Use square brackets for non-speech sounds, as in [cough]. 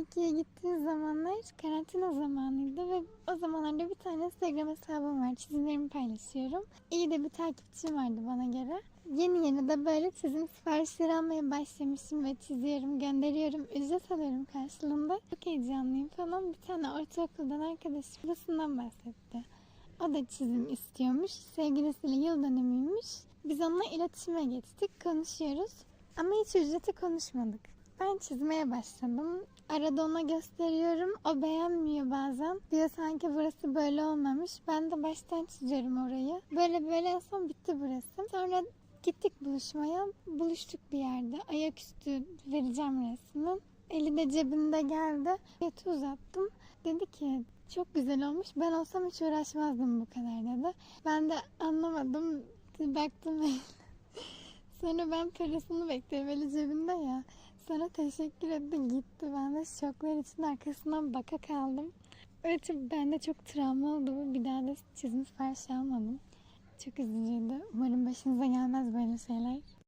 Türkiye'ye gittiğim zamanlar karantina zamanıydı ve o zamanlarda bir tane Instagram hesabım var. Çizimlerimi paylaşıyorum. İyi de bir takipçim vardı bana göre. Yeni yeni de böyle çizim siparişleri almaya başlamışım ve çiziyorum, gönderiyorum, ücret alıyorum karşılığında. Çok heyecanlıyım falan. Bir tane ortaokuldan arkadaşım burasından bahsetti. O da çizim istiyormuş. Sevgilisiyle yıl dönümüymüş. Biz onunla iletişime geçtik, konuşuyoruz. Ama hiç ücreti konuşmadık. Ben çizmeye başladım. Arada ona gösteriyorum. O beğenmiyor bazen. Diyor sanki burası böyle olmamış. Ben de baştan çiziyorum orayı. Böyle böyle en son bitti burası. Sonra gittik buluşmaya. Buluştuk bir yerde. Ayaküstü vereceğim resmi. Eli de cebinde geldi. Yatı uzattım. Dedi ki çok güzel olmuş. Ben olsam hiç uğraşmazdım bu kadar dedi. Ben de anlamadım. Baktım [laughs] Sonra ben parasını bekliyorum eli cebinde ya. Sonra teşekkür etti gitti. Ben de şoklar için arkasından baka kaldım. Evet bende çok travma oldu bu. Bir daha da çizim siparişi almadım. Çok üzücüydü. Umarım başınıza gelmez böyle şeyler.